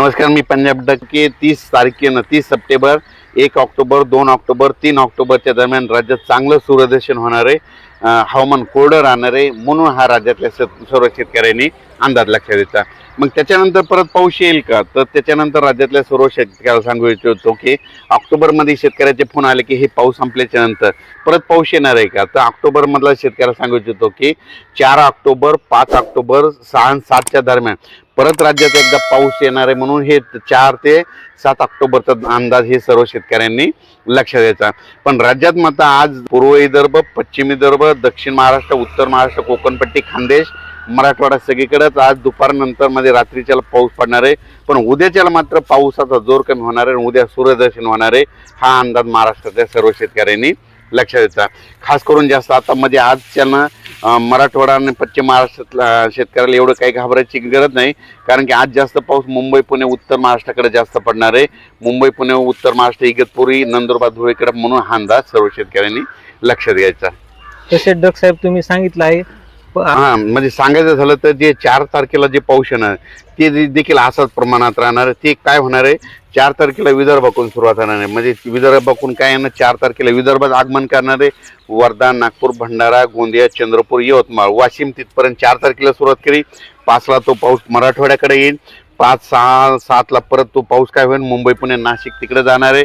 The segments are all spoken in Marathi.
नमस्कार मी पंजाब डक्के तीस तारखेनं तीस सप्टेंबर एक ऑक्टोबर दोन ऑक्टोबर तीन ऑक्टोबरच्या दरम्यान राज्यात चांगलं सूर्यदर्शन होणार आहे. हवामान कोरडं राहणार आहे म्हणून हा राज्यातल्या सर्व शेतकऱ्यांनी अंदाज लक्षात द्यायचा मग त्याच्यानंतर परत पाऊस येईल का? तर त्याच्यानंतर राज्यातल्या सर्व शेतकऱ्याला सांगू इच्छितो की ऑक्टोबरमध्ये शेतकऱ्याचे फोन आले की हे पाऊस संपल्याच्या नंतर परत पाऊस येणार आहे का? तर ऑक्टोबरमधला शेतकऱ्याला सांगू इच्छितो की चार ऑक्टोबर पाच ऑक्टोबर सहा सातच्या दरम्यान परत राज्यात एकदा पाऊस येणार आहे म्हणून हे चार ते सात ऑक्टोबरचा अंदाज हे सर्व शेतकऱ्यांनी लक्ष द्यायचा पण राज्यात मात्र आज पूर्व विदर्भ पश्चिम विदर्भ दक्षिण महाराष्ट्र उत्तर महाराष्ट्र कोकणपट्टी खानदेश मराठवाडा सगळीकडेच आज दुपारनंतरमध्ये रात्रीच्याला पाऊस पडणार आहे. पण उद्याच्याला मात्र पावसाचा जोर कमी होणार आहे आणि उद्या सूर्यदर्शन होणार आहे. हा अंदाज महाराष्ट्रातल्या सर्व शेतकऱ्यांनी लक्षात द्यायचा. खास करून जास्त आता मध्ये आजच्यानं अं, मराठवाडा आणि पश्चिम महाराष्ट्रातल्या शेतकऱ्याला एवढं काही घाबरायची गरज नाही. कारण की आज जास्त पाऊस मुंबई पुणे उत्तर महाराष्ट्राकडे जास्त पडणार आहे. मुंबई पुणे उत्तर महाराष्ट्र इगतपुरी नंदुरबार धुळेकडे म्हणून हा अंदाज सर्व शेतकऱ्यांनी लक्षात घ्यायचा तसे डक साहेब तुम्ही सांगितलं आहे. हा म्हणजे सांगायचं झालं तर जे चार तारखेला जे पाऊस येणार ते देखील असाच प्रमाणात राहणार. आहे. ते काय होणार आहे? चार तारखेला विदर्भाकडून सुरुवात होणार आहे म्हणजे विदर्भाकडून काय येणार चार तारखेला विदर्भात आगमन करणारे वर्धा नागपूर भंडारा गोंदिया चंद्रपूर यवतमाळ वाशिम तिथपर्यंत चार तारखेला सुरुवात केली पाचला तो पाऊस मराठवाड्याकडे येईल. पाच सहा सातला परत तो पाऊस काय होईल? मुंबई पुणे नाशिक तिकडे जाणार आहे.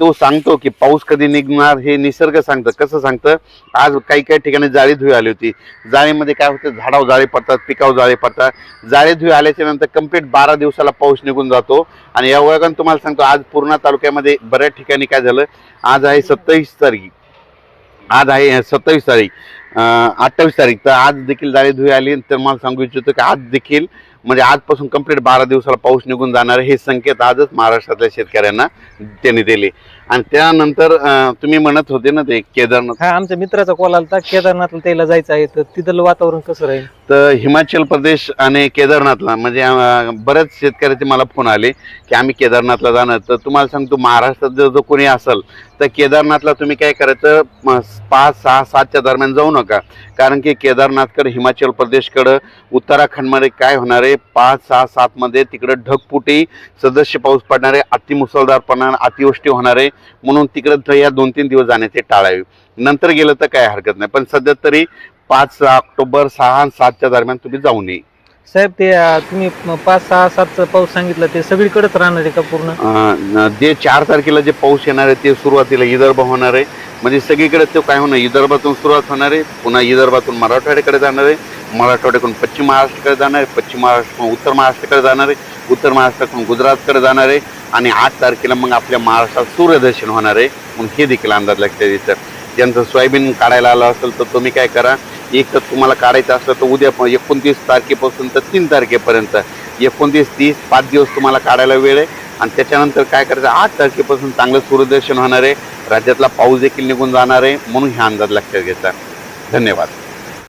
तो सांगतो की पाऊस कधी निघणार हे निसर्ग सांगतं. कसं सांगतं? आज काही काही ठिकाणी जाळी धुई आली होती. जाळीमध्ये काय होतं? झाडावर जाळे पडतात पिकावर जाळे पडतात. जाळे धुई आल्याच्यानंतर कंप्लीट बारा दिवसाला पाऊस निघून जातो. आणि या वयानं तुम्हाला सांगतो आज पूर्णा तालुक्यामध्ये बऱ्याच ठिकाणी काय झालं? आज आहे सत्तावीस तारीख. आज आहे सत्तावीस तारीख. अठ्ठावीस तारीख. तर आज देखील जाळी धुई आली. तर मला सांगू इच्छितो की आज देखील म्हणजे आजपासून कंप्लीट बारा दिवसाला पाऊस निघून जाणार आहे हे संकेत आजच महाराष्ट्रातल्या शेतकऱ्यांना त्यांनी दिले. आणि त्यानंतर तुम्ही म्हणत होते ना ते केदारनाथ. हा आमच्या मित्राचा कॉल आला केदारनाथला त्याला जायचं आहे तर तिथलं वातावरण कसं राहील? तर हिमाचल प्रदेश आणि केदारनाथला म्हणजे बऱ्याच शेतकऱ्याचे मला फोन आले की आम्ही केदारनाथला जाणार. तर तुम्हाला सांगतो महाराष्ट्रात जर जो कोणी असेल तर केदारनाथला तुम्ही काय करायचं पाच सहा सातच्या दरम्यान जाऊ नका. कारण की केदारनाथकडे हिमाचल प्रदेशकडं उत्तराखंडमध्ये काय होणार आहे पाच सहा सातमध्ये तिकडं ढगपुटी सदस्य पाऊस पडणार पडणार अतिवृष्टी होणार आहे. म्हणून तिकडं या दोन तीन दिवस जाण्याचे टाळावे नंतर गेलं तर काय हरकत नाही. पण सध्या तरी पाच ऑक्टोबर सहा आणि सातच्या दरम्यान तुम्ही जाऊ नये. साहेब ते तुम्ही पाच सहा सातचं पाऊस सांगितलं ते सगळीकडेच राहणार आहे का पूर्ण? जे चार तारखेला जे पाऊस येणार आहे ते सुरुवातीला विदर्भ होणार आहे. म्हणजे सगळीकडे तो काय होणार विदर्भातून सुरुवात होणार आहे पुन्हा विदर्भातून मराठवाड्याकडे जाणार आहे. मराठवाड्याकडून पश्चिम महाराष्ट्राकडे जाणार आहे पश्चिम महाराष्ट्राकडून उत्तर महाराष्ट्राकडे जाणार आहे उत्तर महाराष्ट्राकडून गुजरातकडे जाणार आहे आणि आठ तारखेला मग आपल्या महाराष्ट्रात सूर्यदर्शन होणार आहे म्हणून हे देखील अंदाज लक्षात येतं ज्यांचं सोयाबीन काढायला आलं असेल तर तुम्ही काय करा एक तर तुम्हाला काढायचं असलं तर उद्या एकोणतीस तारखेपासून तर तीन तारखेपर्यंत. एकोणतीस तीस पाच दिवस तुम्हाला काढायला वेळ आहे आणि त्याच्यानंतर काय करायचं आठ तारखेपासून चांगलं सूर्यदर्शन होणार आहे. राज्यातला पाऊस देखील निघून जाणार आहे म्हणून हा अंदाज लक्षात घ्यायचा धन्यवाद.